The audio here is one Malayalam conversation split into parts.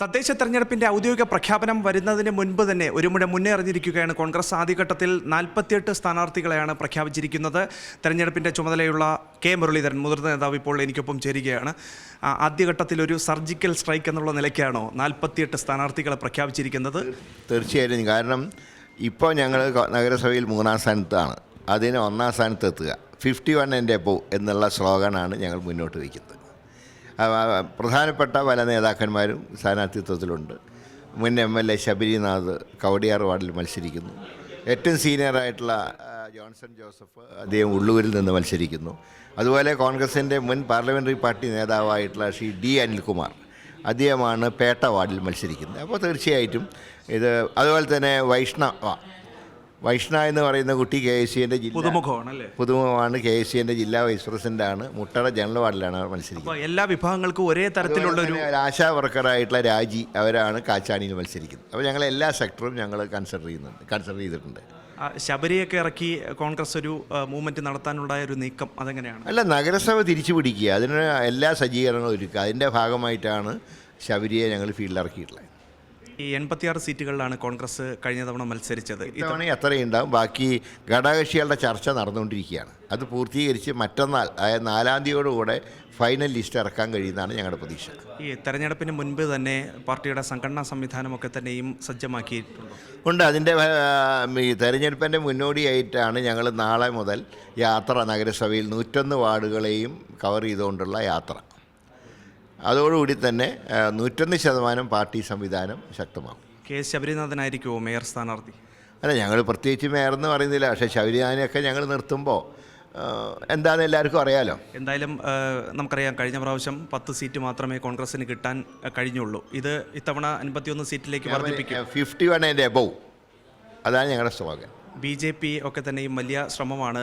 തദ്ദേശ തെരഞ്ഞെടുപ്പിന്റെ ഔദ്യോഗിക പ്രഖ്യാപനം വരുന്നതിന് മുൻപ് തന്നെ ഒരു മുഴ മുന്നേറിഞ്ഞിരിക്കുകയാണ് കോൺഗ്രസ് ആദ്യഘട്ടത്തിൽ നാൽപ്പത്തിയെട്ട് സ്ഥാനാർത്ഥികളെയാണ് പ്രഖ്യാപിച്ചിരിക്കുന്നത്. തെരഞ്ഞെടുപ്പിന്റെ ചുമതലയുള്ള കെ മുരളീധരൻ മുതിർന്ന നേതാവ് ഇപ്പോൾ എനിക്കൊപ്പം ചേരുകയാണ്. ആദ്യഘട്ടത്തിൽ ഒരു സർജിക്കൽ സ്ട്രൈക്ക് എന്നുള്ള നിലയ്ക്കാണോ നാൽപ്പത്തിയെട്ട് സ്ഥാനാർത്ഥികളെ പ്രഖ്യാപിച്ചിരിക്കുന്നത്? തീർച്ചയായിട്ടും. കാരണം ഇപ്പോൾ ഞങ്ങൾ നഗരസഭയിൽ മൂന്നാം സ്ഥാനത്താണ്. അതിന് ഒന്നാം സ്ഥാനത്ത് എത്തുക ഫിഫ്റ്റി വൺ എന്റെ എബോ എന്നുള്ള സ്ലോഗനാണ് ഞങ്ങൾ മുന്നോട്ട് വയ്ക്കുന്നത്. പ്രധാനപ്പെട്ട പല നേതാക്കന്മാരും സ്ഥാനാർത്ഥിത്വത്തിലുണ്ട്. മുൻ M L A Sabarinath Kowdiar വാർഡിൽ മത്സരിക്കുന്നു. ഏറ്റവും സീനിയറായിട്ടുള്ള ജോൺസൺ ജോസഫ് അദ്ദേഹം ഉള്ളൂരിൽ നിന്ന് മത്സരിക്കുന്നു. അതുപോലെ കോൺഗ്രസിന്റെ മുൻ പാർലമെന്ററി പാർട്ടി നേതാവായിട്ടുള്ള ശ്രീ ഡി അനിൽകുമാർ അദ്ദേഹമാണ് പേട്ട വാർഡിൽ മത്സരിക്കുന്നത്. അപ്പോൾ തീർച്ചയായിട്ടും ഇത് അതുപോലെ തന്നെ വൈഷ്ണവ വൈഷ്ണ എന്ന് പറയുന്ന കുട്ടി കെ എസ് സിന്റെ പുതുമുഖമാണ്. കെ എസ് സിന്റെ ജില്ലാ വൈസ് പ്രസിഡന്റ് ആണ്. മുട്ടട ജനറൽ വാർഡിലാണ് അവർ മത്സരിക്കുന്നത്. എല്ലാ വിഭാഗങ്ങൾക്കും ഒരേ തരത്തിലുള്ള ഒരു ആശാ വർക്കറായിട്ടുള്ള രാജി അവരാണ് കാച്ചാണിയിൽ മത്സരിക്കുന്നത്. അപ്പോൾ ഞങ്ങൾ എല്ലാ സെക്ടറും ഞങ്ങൾ കൺസിഡർ ചെയ്യുന്നുണ്ട് കൺസിഡർ ചെയ്തിട്ടുണ്ട്. ശബരിയൊക്കെ ഇറക്കി കോൺഗ്രസ് ഒരു മൂവ്മെന്റ് നടത്താനുണ്ടായ ഒരു നീക്കം അതെങ്ങനെയാണ്? അല്ല നഗരസഭ തിരിച്ചു പിടിക്കുക. അതിന് എല്ലാ സജ്ജീകരണങ്ങളും ഒരുക്കുക. അതിന്റെ ഭാഗമായിട്ടാണ് ശബരിയെ ഞങ്ങൾ ഫീൽഡിൽ ഇറക്കിയിട്ടുള്ളത്. ഈ എൺപത്തിയാറ് സീറ്റുകളിലാണ് കോൺഗ്രസ് കഴിഞ്ഞ തവണ മത്സരിച്ചത്. ഇത് ഇത്തവണ അത്രയും ഉണ്ടാവും. ബാക്കി ഘടകകക്ഷികളുടെ ചർച്ച നടന്നുകൊണ്ടിരിക്കുകയാണ്. അത് പൂർത്തീകരിച്ച് മറ്റന്നാൾ അതായത് നാലാം തീയതിയോടുകൂടെ ഫൈനൽ ലിസ്റ്റ് ഇറക്കാൻ കഴിയുന്നതാണ് ഞങ്ങളുടെ പ്രതീക്ഷ. ഈ തെരഞ്ഞെടുപ്പിന് മുൻപ് തന്നെ പാർട്ടിയുടെ സംഘടനാ സംവിധാനമൊക്കെ തന്നെയും സജ്ജമാക്കിയിട്ടുണ്ട്? ഉണ്ട്. അതിന്റെ ഈ തെരഞ്ഞെടുപ്പിന്റെ മുന്നോടിയായിട്ടാണ് ഞങ്ങൾ നാളെ മുതൽ യാത്ര നഗരസഭയിൽ നൂറ്റൊന്ന് വാർഡുകളെയും കവർ ചെയ്തുകൊണ്ടുള്ള യാത്ര. അതോടുകൂടി തന്നെ നൂറ്റൊന്ന് ശതമാനം പാർട്ടി സംവിധാനം ശക്തമാകും. കെ എസ് ശബരിനാഥനായിരിക്കുമോ മേയർ സ്ഥാനാർത്ഥി? അല്ല ഞങ്ങൾ പ്രത്യേകിച്ച് മേയർ എന്ന് പറയുന്നില്ല. പക്ഷേ ശബരിനാഥനെയൊക്കെ ഞങ്ങൾ നിർത്തുമ്പോൾ എന്താണെന്ന് എല്ലാവർക്കും അറിയാലോ? എന്തായാലും നമുക്കറിയാം കഴിഞ്ഞ പ്രാവശ്യം പത്ത് സീറ്റ് മാത്രമേ കോൺഗ്രസിന് കിട്ടാൻ കഴിഞ്ഞുള്ളൂ. ഇത് ഇത്തവണ അൻപത്തിയൊന്ന് സീറ്റിലേക്ക് വർദ്ധിപ്പിക്കും. ഫിഫ്റ്റി വൺ ആൻഡ് എബവ് അതാണ് ഞങ്ങളുടെ സ്ലോഗൻ ബി ജെ പി ഒക്കെ തന്നെയും വലിയ ശ്രമമാണ്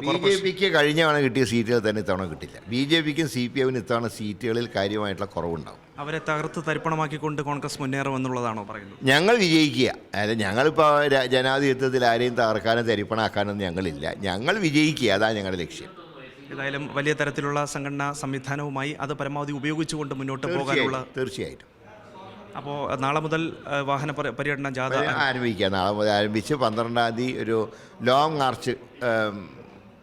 ബി ജെ പിക്ക് കഴിഞ്ഞ തവണ കിട്ടിയ സീറ്റുകൾ തന്നെ ഇത്തവണ കിട്ടില്ല. ബി ജെ പിക്കും സി പി എമ്മിനും ഇത്തവണ സീറ്റുകളിൽ കാര്യമായിട്ടുള്ള കുറവുണ്ടാവും. അവരെ തകർത്ത് തരിപ്പണമാക്കിക്കൊണ്ട് കോൺഗ്രസ് മുന്നേറുമെന്നുള്ളതാണോ പറയുന്നത്? ഞങ്ങൾ വിജയിക്കുക. അതായത് ഞങ്ങളിപ്പോൾ ജനാധിപത്യത്തിൽ ആരെയും തകർക്കാനും തെരിപ്പണാക്കാനൊന്നും ഞങ്ങളില്ല. ഞങ്ങൾ വിജയിക്കുക. അതാണ് ഞങ്ങളുടെ ലക്ഷ്യം. ഏതായാലും വലിയ തരത്തിലുള്ള സംഘടനാ സംവിധാനവുമായി അത് പരമാവധി ഉപയോഗിച്ചുകൊണ്ട് മുന്നോട്ട് പോകാനുള്ള തീർച്ചയായും തീർച്ചയായിട്ടും. അപ്പോൾ നാളെ മുതൽ വാഹന പര്യടനം ജാഥ ആരംഭിക്കുക. നാളെ മുതൽ ആരംഭിച്ച് പന്ത്രണ്ടാം തീയതി ഒരു ലോങ് മാർച്ച്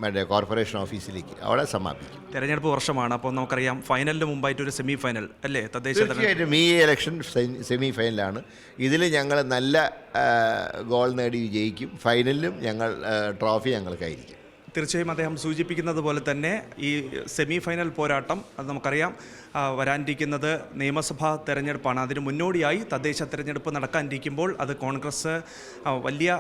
മറ്റേ കോർപ്പറേഷൻ ഓഫീസിലേക്ക് അവിടെ സമാപിക്കും. തെരഞ്ഞെടുപ്പ് വർഷമാണ്. അപ്പോൾ നമുക്കറിയാം ഫൈനലിന് മുമ്പായിട്ട് ഒരു സെമി ഫൈനൽ അല്ലേ? തദ്ദേശ തീർച്ചയായിട്ടും ഈ ഇലക്ഷൻ സെമി ഫൈനലാണ് ഇതിൽ ഞങ്ങൾ നല്ല ഗോൾ നേടി വിജയിക്കും. ഫൈനലിലും ഞങ്ങൾ ട്രോഫി ഞങ്ങൾക്കായിരിക്കും. തീർച്ചയായും അദ്ദേഹം സൂചിപ്പിക്കുന്നത് പോലെ തന്നെ ഈ സെമി ഫൈനൽ പോരാട്ടം അത് നമുക്കറിയാം വരാനിരിക്കുന്നത് നിയമസഭാ തെരഞ്ഞെടുപ്പാണ്. അതിന് മുന്നോടിയായി തദ്ദേശ തെരഞ്ഞെടുപ്പ് നടക്കാനിരിക്കുമ്പോൾ അത് കോൺഗ്രസ് വലിയ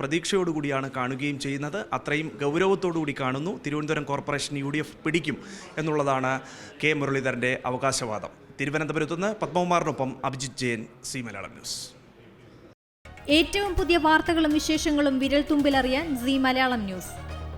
പ്രതീക്ഷയോടുകൂടിയാണ് കാണുകയും ചെയ്യുന്നത്. അത്രയും ഗൗരവത്തോടുകൂടി കാണുന്നു. തിരുവനന്തപുരം കോർപ്പറേഷൻ യു പിടിക്കും എന്നുള്ളതാണ് കെ മുരളീധരന്റെ അവകാശവാദം. തിരുവനന്തപുരത്തു നിന്ന് പത്മകുമാറിനൊപ്പം അഭിജിത് ജയൻ സി മലയാളം ന്യൂസ്. ഏറ്റവും പുതിയ വാർത്തകളും വിശേഷങ്ങളും വിരൽ തുമ്പിലറിയാൻ സി മലയാളം ന്യൂസ്.